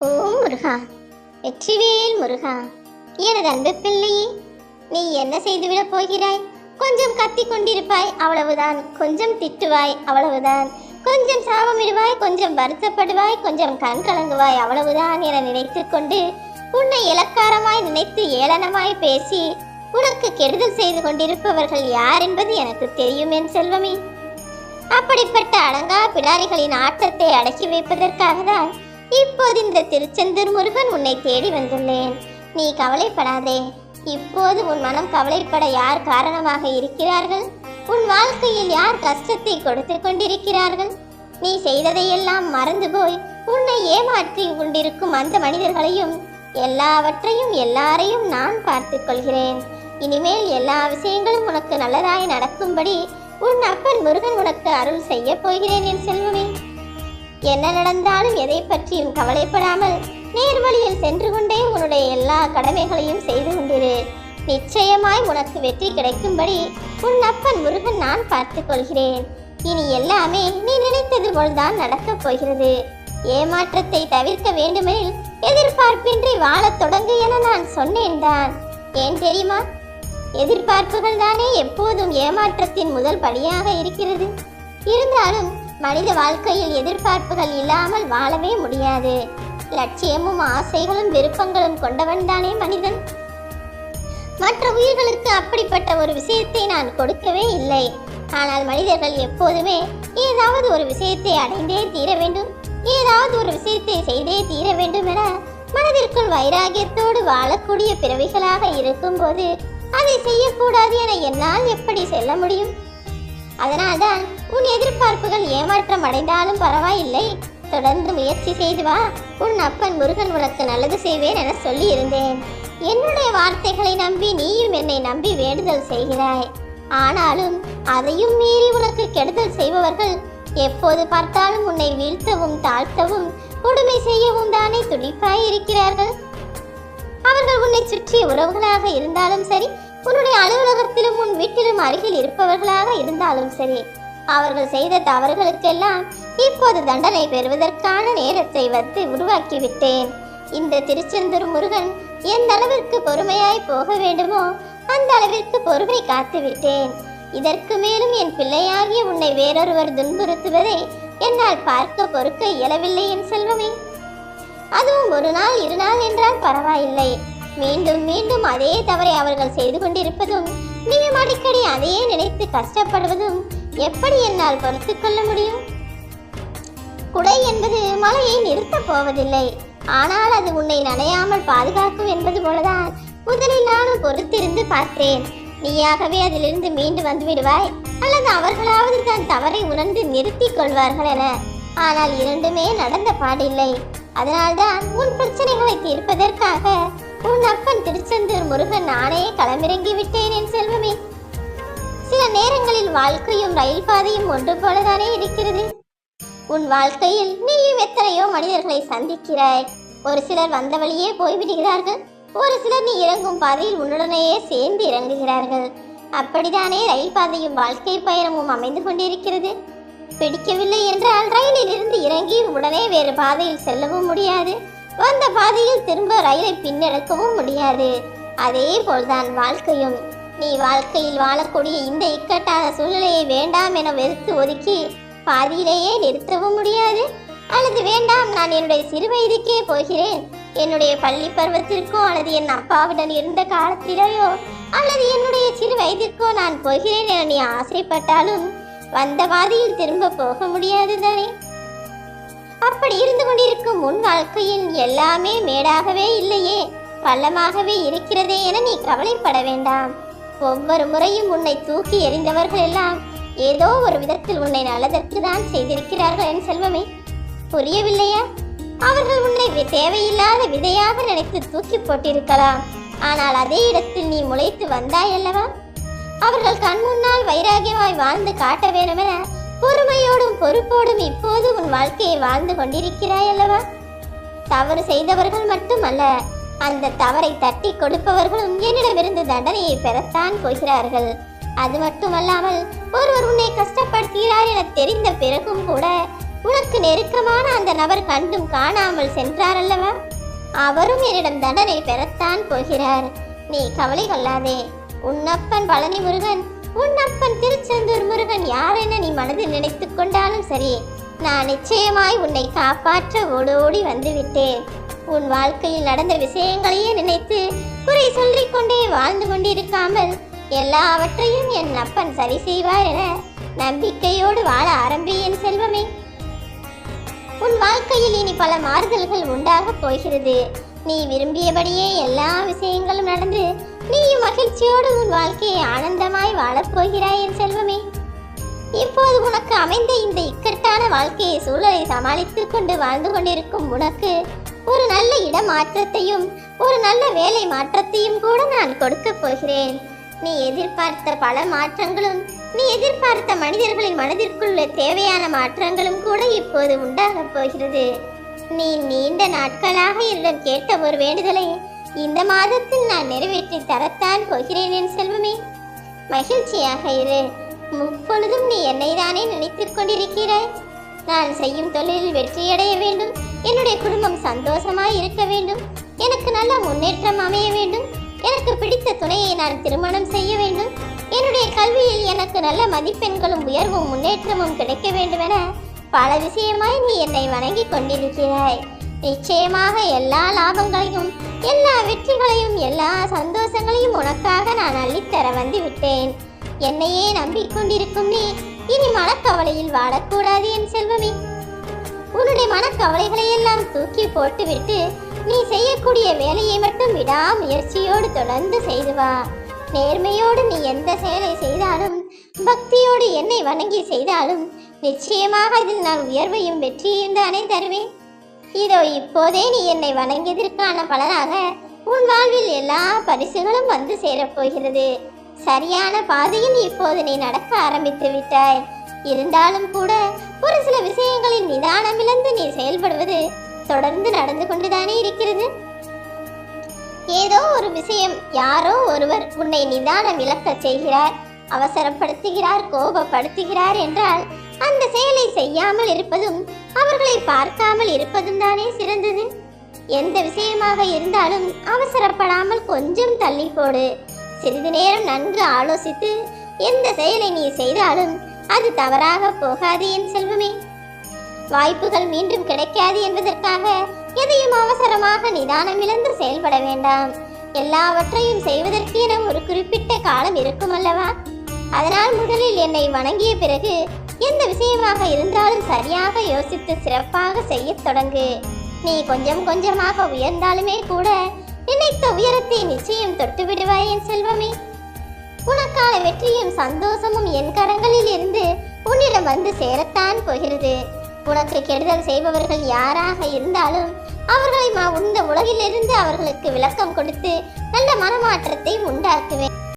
ஓ முருகா. வெற்றிவேல் முருகா. எனது அன்பு பிள்ளையே நீ என்ன செய்துவிடப் போகிறாய்? கொஞ்சம் கத்திக் கொண்டிருப்பாய் அவ்வளவுதான். கொஞ்சம் திட்டுவாய் அவ்வளவுதான். கொஞ்சம் சாபமிடுவாய் கொஞ்சம் வருத்தப்படுவாய் கொஞ்சம் கண் கலங்குவாய் அவ்வளவுதான் என நினைத்து கொண்டு உன்னை இலக்காரமாய் நினைத்து ஏளனமாய் பேசி உனக்கு கெடுதல் செய்து கொண்டிருப்பவர்கள் யார் என்பது எனக்கு தெரியும் என் செல்வமே. அப்படிப்பட்ட அடங்கா பிடாரிகளின் ஆட்டத்தை அடக்கி வைப்பதற்காக தான் இப்போது இந்த திருச்செந்தூர் முருகன் உன்னை தேடி வந்துள்ளேன். நீ கவலைப்படாதே. இப்போது உன் மனம் கவலைப்பட யார் காரணமாக இருக்கிறார்கள்? உன் வாழ்க்கையில் யார் கஷ்டத்தை கொடுத்து கொண்டிருக்கிறார்கள்? நீ செய்ததையெல்லாம் மறந்து போய் உன்னை ஏமாற்றி கொண்டிருக்கும் அந்த மனிதர்களையும் எல்லாவற்றையும் எல்லாரையும் நான் பார்த்து கொள்கிறேன். இனிமேல் எல்லா விஷயங்களும் உனக்கு நல்லதாய் நடக்கும்படி உன் அப்பன் முருகன் உனக்கு அருள் செய்ய போகிறேன் என் செல்வமே. என்ன நடந்தாலும் எதை பற்றியும் கவலைப்படாமல் நேர்வழியில் சென்று கொண்டே உன்னுடைய எல்லா கடமைகளையும் செய்து கொண்டிரு. நிச்சயமாய் உனக்கு வெற்றி கிடைக்கும்படி உன் அப்பன் முருகன் நான் பார்த்துக் கொள்கிறேன். இனி எல்லாமே நீ நினைத்தது போல்தான் நடக்கப் போகிறது. ஏமாற்றத்தை தவிர்க்க வேண்டுமெனில் எதிர்பார்ப்பின்றி வாழத் தொடங்கு என நான் சொன்னேன் தான். ஏன் தெரியுமா? எதிர்பார்ப்புகள் தானே எப்போதும் ஏமாற்றத்தின் முதல் படியாக இருக்கிறது. இருந்தாலும் மனித வாழ்க்கையில் எதிர்பார்ப்புகள் இல்லாமல் வாழவே முடியாது. லட்சியமும் ஆசைகளும் விருப்பங்களும் கொண்டவன் தானே மனிதன். மற்ற உயிர்களுக்கு அப்படிப்பட்ட ஒரு விஷயத்தை நான் கொடுக்கவே இல்லை. ஆனால் மனிதர்கள் எப்போதுமே ஏதாவது ஒரு விஷயத்தை அடைந்தே தீர வேண்டும். ஏதாவது ஒரு விஷயத்தை செய்தே தீர வேண்டும் என மனதிற்குள் வைராகியத்தோடு வாழக்கூடிய பிறவிகளாக இருக்கும்போது அதை செய்யக்கூடாது என என்னால் எப்படி செல்ல முடியும்? அதனால்தான் உன் எதிர்பார்ப்புகள் ஏமாற்றம் அடைந்தாலும் பரவாயில்லை. தொடர்ந்து முயற்சி செய்து வா. உன் அப்பன் முருகன் உனக்கு நல்லது செய்வேன் என சொல்லியிருந்தேன். என்னுடைய வார்த்தைகளை நம்பி நீயும் என்னை நம்பி வேண்டுதல் செய்கிறாய். ஆனாலும் அதையும் மீறி உனக்கு கெடுதல் செய்பவர்கள் எப்போது பார்த்தாலும் உன்னை வீழ்த்தவும் தாழ்த்தவும் கொடுமை செய்யவும் தானே துடிப்பாய் இருக்கிறார்கள். அவர்கள் உன்னை சுற்றிய உறவுகளாக இருந்தாலும் சரி உன்னுடைய அலுவலகத்திலும் உன் வீட்டிலும் அருகில் இருப்பவர்களாக இருந்தாலும் சரி அவர்கள் செய்த தவறுகளுக்கெல்லாம் இப்போது தண்டனை பெறுவதற்கான நேரத்தை வந்து உருவாக்கிவிட்டேன். இந்த திருச்செந்தூர் முருகன் எந்த அளவிற்கு பொறுமையாய் போக வேண்டுமோ அந்த அளவிற்கு பொறுமை காத்து விட்டேன் இதற்கு மேலும் என் பிள்ளையாகிய உன்னை வேறொருவர் துன்புறுத்துவதை என்னால் பார்க்க பொறுக்க இயலவில்லை என் செல்வமே. அதுவும் ஒரு நாள் இரு நாள் என்றால் பரவாயில்லை. மீண்டும் மீண்டும் அதே தவறை அவர்கள் செய்து கொண்டிருப்பதும் நீயும் அடிக்கடி அதையே நினைத்து கஷ்டப்படுவதும் எப்படி என்னால் பொறுத்து கொள்ள முடியும்? குடை என்பது மழையை நிறுத்தப் போவதில்லை. ஆனால் அது உன்னை நனையாமல் பாதுகாக்கும் என்பது போலதான் முதலில் நானும் பொறுத்திருந்து பார்த்தேன். நீயாகவே அதிலிருந்து மீண்டு வந்து விடுவாய் அல்லது அவர்களாவது தன் தவறை உணர்ந்து நிறுத்திக் கொள்வார்கள் என. ஆனால் இரண்டுமே நடந்த பாடில்லை. அதனால்தான் உன் பிரச்சனைகளை தீர்ப்பதற்காக உன் அப்பன் திருச்செந்தூர் முருகன் நானே களமிறங்கி விட்டேன் என் செல்வமே. சில நேரங்களில் வாழ்க்கையும் ரயில் பாதையும் ஒன்று போலதானே இருக்கிறது. உன் வாழ்க்கையில் நீயும் எத்தனையோ மனிதர்களை சந்திக்கிறாய். ஒரு சிலர் வந்த வழியே போய்விடுகிறார்கள். ஒரு சிலர் நீ இறங்கும் பாதையில் உன்னுடனேயே சேர்ந்து இறங்குகிறார்கள். அப்படித்தானே ரயில் பாதையும் வாழ்க்கை பயணமும் அமைந்து கொண்டிருக்கிறது. பிடிக்கவில்லை என்றால் ரயிலில் இருந்து இறங்கி உடனே வேறு பாதையில் செல்லவும் முடியாது. வந்த பாதையில் திரும்ப ரயிலை பின்னெடுக்கவும் முடியாது. அதே போல்தான் வாழ்க்கையும். நீ வாழ்க்கையில் வாழக்கூடிய இந்த இக்கட்டான சூழ்நிலையை வேண்டாம் என வெறுத்து ஒதுக்கி பாதியிலேயே நிறுத்தவும் முடியாது. அல்லது வேண்டாம் நான் என்னுடைய சிறு வயதுக்கே போகிறேன். என்னுடைய பள்ளி பருவத்திற்கோ அல்லது என் அப்பாவுடன் இருந்த காலத்திலேயோ அல்லது என்னுடைய சிறு வயதிற்கோ நான் போகிறேன் என நீ ஆசைப்பட்டாலும் வந்த பாதையில் திரும்ப போக முடியாது தானே? அப்படி இருந்து கொண்டிருக்கும் உன் வாழ்க்கையில் எல்லாமே மேடாகவே இல்லையே. பள்ளமாகவே இருக்கிறதே என நீ கவலைப்பட வேண்டாம். ஒவ்வொரு முறையும் உன்னை தூக்கி எறிந்தவர்கள் எல்லாம் ஏதோ ஒரு விதத்தில் உன்னை நல்லதற்கு தான் செய்திருக்கிறார்கள் என் செல்வமே. புரியவில்லையா? அவர்கள் உன்னை தேவையில்லாத விதையாக நினைத்து தூக்கி போட்டிருக்கலாம். ஆனால் அதே இடத்தில் நீ முளைத்து வந்தாய் அல்லவா அவர்கள் கண் முன்னால் வைராகியமாய் வாழ்ந்து காட்ட வேண்டுமென பொறுமையோடும் பொறுப்போடும் இப்போது உன் வாழ்க்கையை வாழ்ந்து கொண்டிருக்கிறாய் அல்லவா தவறு செய்தவர்கள் மட்டுமல்ல அந்த தவறை தட்டி கொடுப்பவர்களும் என்னிடமிருந்து தண்டனையை பெறத்தான் போகிறார்கள். அது மட்டுமல்லாமல் ஒருவர் உன்னை கஷ்டப்படுத்துகிறார் என தெரிந்த பிறகும் கூட உனக்கு நெருக்கமான அந்த நபர் கண்டும் காணாமல் சென்றார் அல்லவா அவரும் என்னிடம் தண்டனை பெறத்தான் போகிறார். நீ கவலை கொள்ளாதே. உன்னப்பன் பழனி முருகன் உன் அப்பன் திருச்செந்தூர் முருகன் யாரென நீ மனதில் நினைத்து கொண்டாலும் சரி நான் நிச்சயமாய் உன்னை காப்பாற்ற ஓடோடி வந்து விட்டேன் உன் வாழ்க்கையில் நடந்த விஷயங்களையே நினைத்து குறை சொல்லிக் கொண்டே வாழ்ந்து கொண்டிருக்காமல் எல்லாவற்றையும் என் அப்பன் சரி செய்வார் என நம்பிக்கையோடு வாழ ஆரம்பி என் செல்வமே. உன் வாழ்க்கையில் இனி பல மாறுதல்கள் உண்டாகப் போகிறது. நீ விரும்பியபடியே எல்லா விஷயங்களும் நடந்து நீயும் மகிழ்ச்சியோடு உன் வாழ்க்கையை ஆனந்தமாய் வாழப் போகிறாய் என் செல்வமே. இப்போது உனக்கு அமைந்த இந்த இக்கட்டான வாழ்க்கையை சூழலை சமாளித்துக் கொண்டு வாழ்ந்து கொண்டிருக்கும் உனக்கு ஒரு நல்ல இடமாற்றத்தையும் ஒரு நல்ல வேலை மாற்றத்தையும் கூட நான் கொடுக்கப் போகிறேன். நீ எதிர்பார்த்த பல மாற்றங்களும் நீ எதிர்பார்த்த மனிதர்களின் மனதிற்குள்ள தேவையான மாற்றங்களும் கூட இப்போது உண்டாகப் போகிறது. நீ நீண்ட நாட்களாக என்னிடம் கேட்ட ஒரு வேண்டுதலை இந்த மாதத்தில் நான் நிறைவேற்றி தரத்தான் போகிறேன் என் செல்வமே. மகிழ்ச்சியாக இரு. முப்பொழுதும் நீ என்னை தானே நினைத்துக் கொண்டிருக்கிறாய்? நான் செய்யும் தொழிலில் வெற்றியடைய வேண்டும். என்னுடைய குடும்பம் சந்தோஷமாய் இருக்க வேண்டும். எனக்கு நல்ல முன்னேற்றம் அமைய வேண்டும். எனக்கு பிடித்த துணையை நான் திருமணம் செய்ய வேண்டும். என்னுடைய கல்வியில் எனக்கு நல்ல மதிப்பெண்களும் உயர்வும் முன்னேற்றமும் கிடைக்க வேண்டுமென பல விஷயமாய் நீ என்னை வணங்கி கொண்டிருக்கிறாய். நிச்சயமாக எல்லா லாபங்களும் எல்லா வெற்றிகளையும் எல்லா சந்தோஷங்களையும் உனக்காக நான் அள்ளித்தர வந்து விட்டேன் என்னையே நம்பிக்கொண்டிருக்கும் நீ இனி மனக்கவலையில் வாழக்கூடாது என் செல்வமே. உன்னுடைய மனக்கவலைகளை எல்லாம் தூக்கி போட்டுவிட்டு நீ செய்யக்கூடிய வேலையை மட்டும் விடாமுயற்சியோடு தொடர்ந்து செய்து வா. நேர்மையோடு நீ எந்த செயலை செய்தாலும் பக்தியோடு என்னை வணங்கி செய்தாலும் நிச்சயமாக இதில் நான் உயர்வையும் வெற்றியையும் தானே தருவேன். இதோ இப்போதே நீ என்னை வணங்கியதற்கான பலனாக உன் வாழ்வில் எல்லா பரிசுகளும் வந்து சேரப்போகிறது சரியான பாதையில் இப்போது நீ நடக்க ஆரம்பித்து விட்டாய். இருந்தாலும் கூட ஒரு சில விஷயங்களில் நிதானமிழந்து நீ செயல்படுவது தொடர்ந்து நடந்து கொண்டுதானே இருக்கிறது. ஏதோ ஒரு விஷயம் யாரோ ஒருவர் உன்னை நிதானம் இழக்க செய்கிறார் அவசரப்படுத்துகிறார் கோபப்படுத்துகிறார் என்றால் அந்த செயலை செய்யாமல் இருப்பதும் அவர்களை பார்க்காமல் இருப்பதும் தானே சிறந்தது? எந்த விஷயமாக இருந்தாலும் அவசரப்படாமல் கொஞ்சம் தள்ளி போடு. சிறிது நேரம் நன்கு ஆலோசித்து எந்த செயலை நீ செய்தாலும் அது தவறாக போகாது என் செல்வமே. வாய்ப்புகள் மீண்டும் கிடைக்காது என்பதற்காக எதையும் அவசரமாக நிதானம் இழந்து செயல்பட வேண்டாம். எல்லாவற்றையும் செய்வதற்கு என ஒரு குறிப்பிட்ட காலம் இருக்கும் அல்லவா? அதனால் முதலில் என்னை வணங்கிய பிறகு எந்த விஷயமாக இருந்தாலும் சரியாக யோசித்து சிறப்பாக செய்யத் தொடங்கு. நீ கொஞ்சம் கொஞ்சமாக உயர்ந்தாலுமே கூட நினைத்த உயரத்தை நிச்சயம் தொட்டு விடுவாய் என் செல்வமே. உனக்கான வெற்றியும் சந்தோஷமும் என் கரங்களில் இருந்து உன்னிடம் வந்து சேரத்தான் போகிறது. உனக்கு கெடுதல் செய்பவர்கள் யாராக இருந்தாலும் அவர்களை மா- உலகிலிருந்து அவர்களுக்கு விளக்கம் கொடுத்து நல்ல மனமாற்றத்தை உண்டாக்குவேன்.